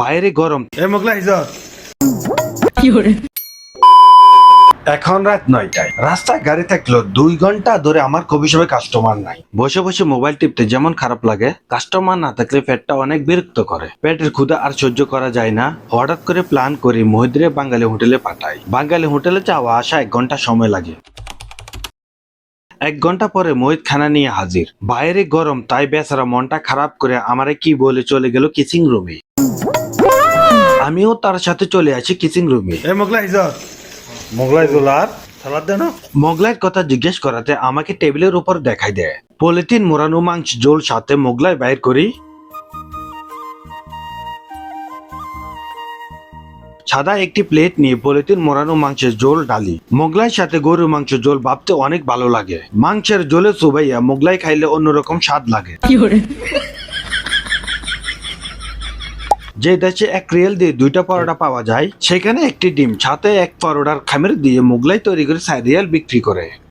বাইরে গরম। এ মোগলা ইজত এখন রাত নয়টায়। রাস্তায় গাড়ি থাকল দুই ঘণ্টা ধরে আমার কবি সবে কাস্টমার নাই। বসে বসে মোবাইল টিপতে যেমন খারাপ লাগে কাস্টমার না থাকলে পেটটা অনেক বিরক্ত করে। পেটের ক্ষুধা আর সহ্য করা যায় না। হঠাৎ করে প্ল্যান করি মহিদ্রে বাঙালি হোটেলে পাঠাই। বাঙালি হোটেলে যাওয়া আসা এক ঘণ্টা সময় লাগে। এক ঘণ্টা পরে মোহিত খানা নিয়ে হাজির। বাইরে গরম তাই বেচারা মনটা খারাপ করে আমারে কি বলে চলে গেল কিচিং রুমে। আমিও তার সাথে চলে আসি কিচিং রুমে এ। মোগলাই জোলার সালাদ দেন মোগলাইয়ের কথা জিজ্ঞেস করাতে আমাকে টেবিলের উপর দেখাই দেয়। পলিথিন মোড়ানো মাংস জোল সাথে মোগলাই বাইর করি। সাদা একটি প্লেট নিয়ে পলিথিন মোড়ানো মাংসের জোল ডালি মোগলাই সাথে গরুর মাংস জোল ভাবতে অনেক ভালো লাগে। মাংসের জোলে চুবাইয়া মোগলাই খাইলে অন্যরকম স্বাদ লাগে। যে দেশে এক রিয়েল দিয়ে দুইটা পরোটা পাওয়া যায় সেখানে একটি ডিম ছাতে এক পরোটার খামের দিয়ে মোগলাই তৈরি করে চার রিয়াল বিক্রি করে।